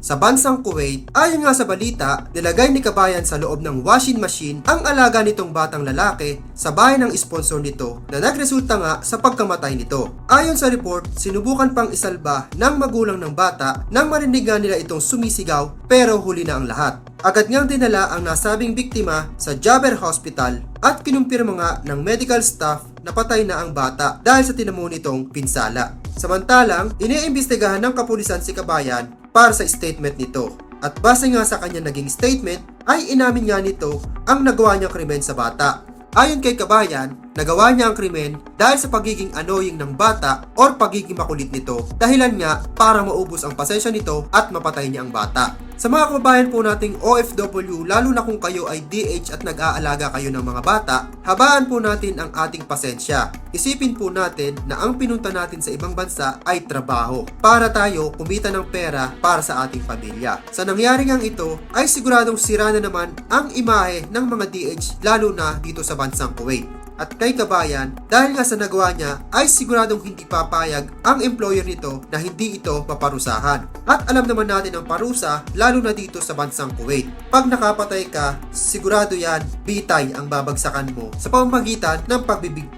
sa bansang Kuwait, ayon nga sa balita, nilagay ni Kabayan sa loob ng washing machine ang alaga nitong batang lalaki sa bahay ng sponsor nito na nagresulta nga sa pagkamatay nito. Ayon sa report, sinubukan pang isalba ng magulang ng bata nang marinig nga nila itong sumisigaw pero huli na ang lahat. Agad ngang dinala ang nasabing biktima sa Jaber Hospital at kinumpirma nga ng medical staff na patay na ang bata dahil sa tinamo nitong pinsala. Samantalang, iniimbestigahan ng kapulisan si Kabayan para sa statement nito. At base nga sa kanya naging statement, ay inamin nga nito ang nagawa niyang krimen sa bata. Ayon kay Kabayan, nagawa niya ang krimen dahil sa pagiging annoying ng bata or pagiging makulit nito dahilan nga para maubos ang pasensya nito at mapatay niya ang bata. Sa mga kababayan po nating OFW, lalo na kung kayo ay DH at nag-aalaga kayo ng mga bata, habaan po natin ang ating pasensya. Isipin po natin na ang pinunta natin sa ibang bansa ay trabaho para tayo kumita ng pera para sa ating pamilya. Sa nangyari ngang ito ay siguradong sira na naman ang imahe ng mga DH lalo na dito sa bansang Kuwait. At kay Kabayan, dahil nga sa nagawa niya, ay siguradong hindi papayag ang employer nito na hindi ito maparusahan. At alam naman natin ang parusa, lalo na dito sa bansang Kuwait. Pag nakapatay ka, sigurado yan, bitay ang babagsakan mo sa pamamagitan ng pagbibigti